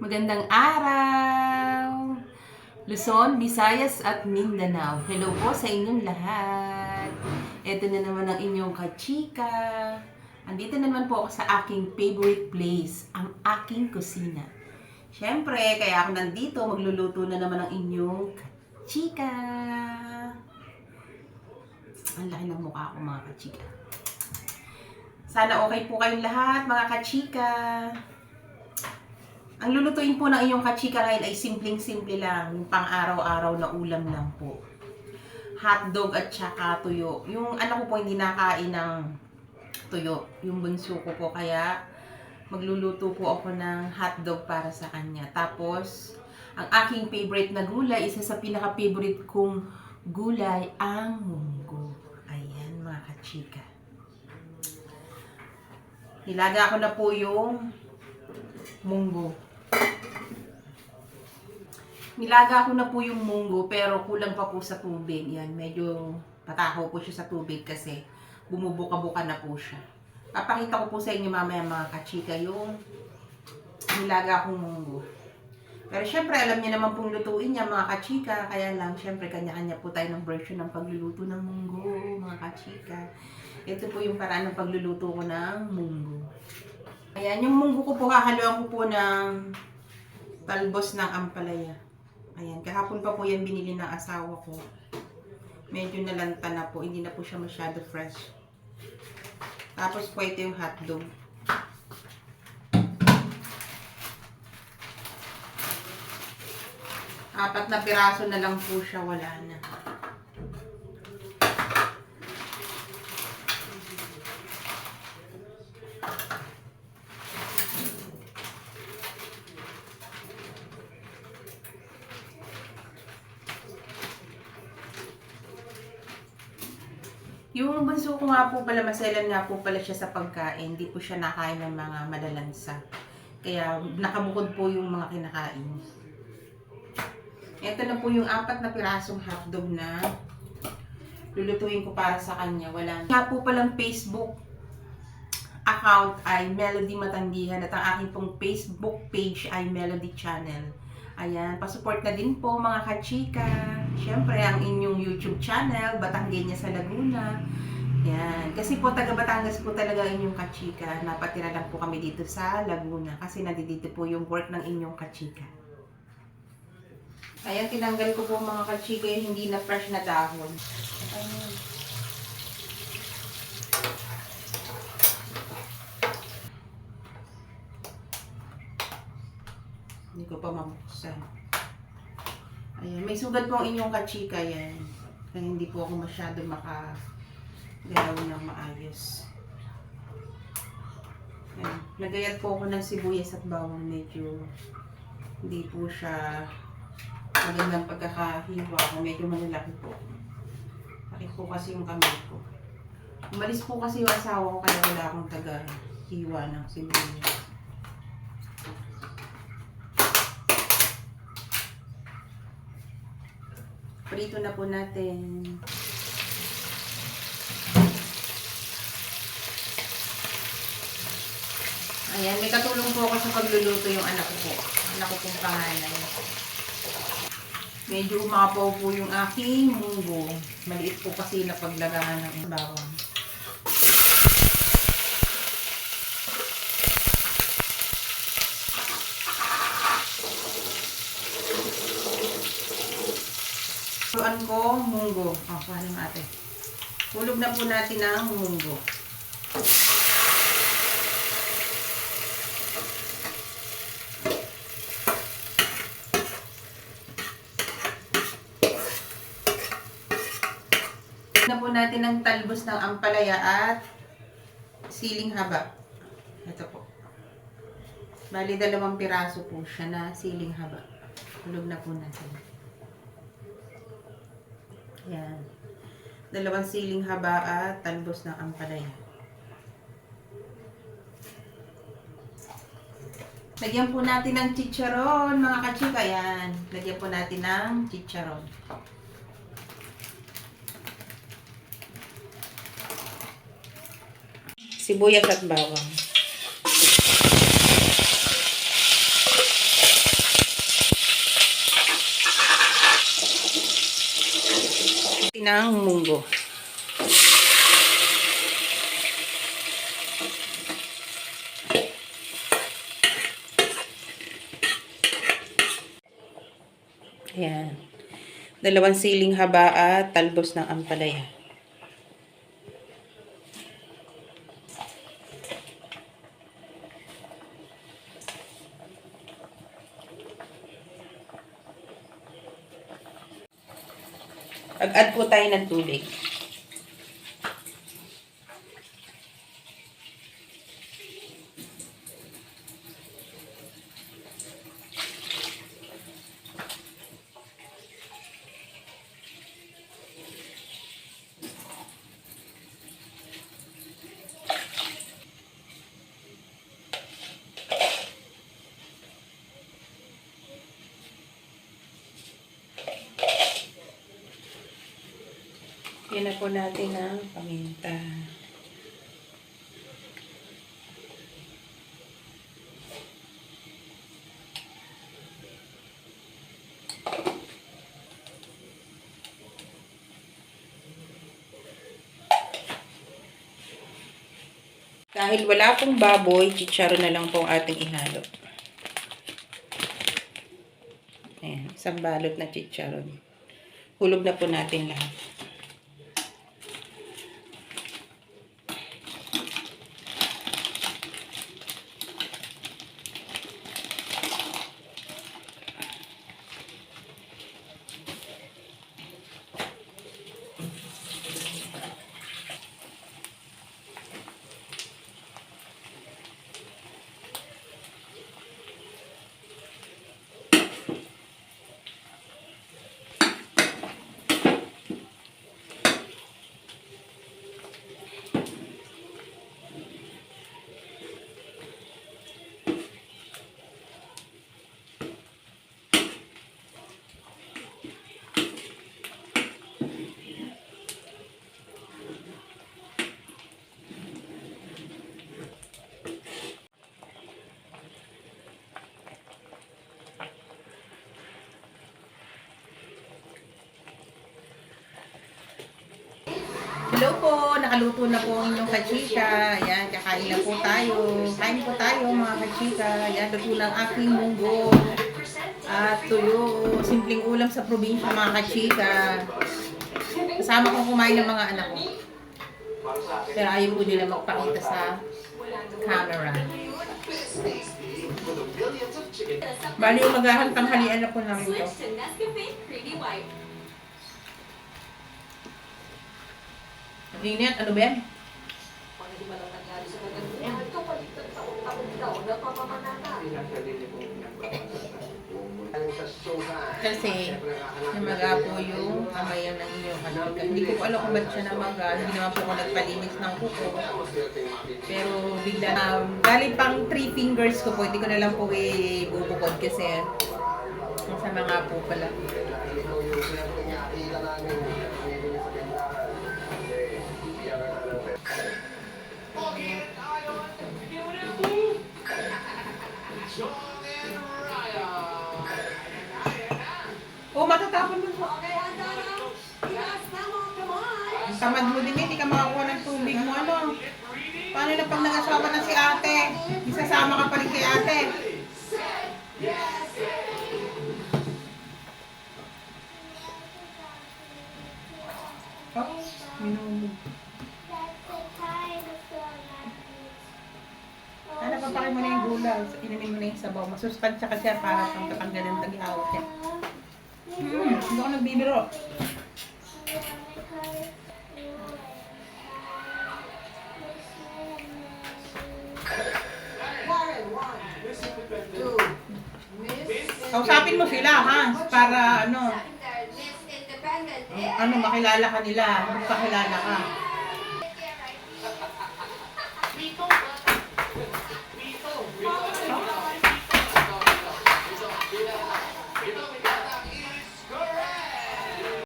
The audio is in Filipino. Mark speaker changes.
Speaker 1: Magandang araw! Luzon, Visayas at Mindanao. Hello po sa inyong lahat. Ito na naman ang inyong kachika. Andito na naman po ako sa aking favorite place, ang aking kusina. Siyempre, kaya ako nandito, magluluto na naman ang inyong kachika. Ang laki ng mukha ko mga kachika. Sana okay po kayong lahat mga kachika. Ang lulutuin po ng inyong kachika ngayon ay simpleng-simple lang. Yung pang-araw-araw na ulam lang po. Hotdog at saka tuyo. Yung anak ko po hindi nakain ng tuyo. Yung bunso ko po. Kaya magluluto po ako ng hotdog para sa kanya. Tapos, ang aking favorite na gulay, isa sa pinaka-favorite kong gulay, ang munggo. Ayan mga kachika. Nilaga ko na po yung munggo. Nilaga ko na po yung munggo pero kulang pa po sa tubig. Yan, medyo pataho po siya sa tubig kasi bumubuka-buka na po siya. Papakita ko po sa inyo mamaya mga kachika yung nilaga kong munggo. Pero syempre, alam niyo naman pong lutuin niya mga kachika. Kaya lang, syempre, kanya-kanya po tayo ng version ng pagluluto ng munggo, mga kachika. Ito po yung paraan ng pagluluto ko ng munggo. Ayan, yung munggo ko po, hahaluan ko po ng talbos ng ampalaya. Ayan, kahapon pa po yan binili ng asawa ko. Medyo nalanta na po, hindi na po siya masyado fresh. Tapos po ito yung hotdog. Apat na piraso na lang po siya, wala na. Yung bunso ko nga po pala, maselan nga po pala siya sa pagkain. Hindi po siya nakain ng mga malalansa. Kaya nakabukod po yung mga kinakain. Ito na po yung apat na pirasong hotdog na lulutuin ko para sa kanya. Wala. Kaya po palang Facebook account ay Melody Matandihan at ang aking pong Facebook page ay Melody Channel. Ayan, pasupport na din po mga kachika. Siyempre, ang inyong YouTube channel, Batanggenya sa Laguna. Yan. Kasi po, taga Batangas po talaga inyong kachika. Napatira lang po kami dito sa Laguna. Kasi nandito po yung work ng inyong kachika. Ayan, tinanggal ko po mga kachika yung hindi na fresh na dahon. Ayan. Mabuksan. Ayan, may sugat po ang inyong kachika yan. Kaya hindi po ako masyado makagalaw ng maayos. Ayan, nagayat po ako ng sibuyas at bawang medyo hindi po siya magandang pagkakahiwa ko. Medyo malalaki po. Laki po kasi yung kamay ko. Umalis po kasi yung asawa ko kaya wala akong taga-hiwa ng sibuyas. Prito na po natin. Ayan, may katulong po ako sa pagluluto yung anak ko. Anak ko pong panganay. Medyo umapaw po yung aking munggo. Maliit po kasi na paglagahan ng bawang. Luan ko, munggo. O, oh, paano yung ate? Hulog na po natin ang munggo. na po natin ang talbos ng ampalaya at siling haba. Ito po. Bali, dalawang piraso po siya na siling haba. Hulog na po natin. Yan. Dalawang siling haba at talbos ng ampalaya. Lagyan po natin ng chicharon, mga kachika. Yan. Lagyan po natin ng chicharon. Sibuyas at bawang. Ng munggo. Ayan. Dalawang siling haba at talbos ng ampalaya. Ag-add po tayo ng tubig. Yan na po natin ang paminta. Dahil wala pong baboy, chicharo na lang po ating ihalo. Ayan, isang balot na chicharon. Hulog na po natin lahat. Hello po, nakaluto na po ang inyong kachika. Ayan, kakain na po tayo. Kain po tayo mga kachika. Ayan, luto ng aking munggo. At tuyo, simpleng ulam sa probinsya mga kachika. Kasama ko kumain ng mga anak ko. Pero ayaw po nila magpakita sa camera. Bali, maghahang tanghalian na po namin to. Init, ano ba yan? Kasi, namaga po yung kamayan ng inyong kachika. Hindi ko alam kung ba't siya namaga. Hindi naman po ako nagpalinis ng kuko. Pero bigla, um, galing pang three fingers ko po. Hindi ko na lang po ibubukod kasi masama nga po pala. Paano na pag nag-asawa na si ate? Isasama ka pa rin kay ate. Oh, minumog. Ano, papakay mo na yung gula. Inumin mo na yung sabaw. Masustansya kasi yan para pang tatanggal ng tag-ihawat yan. Hmm, hindi ako nagbibiro. Kausapin mo sila, ha? Para ano, ano, makilala ka nila. Magpakilala ka.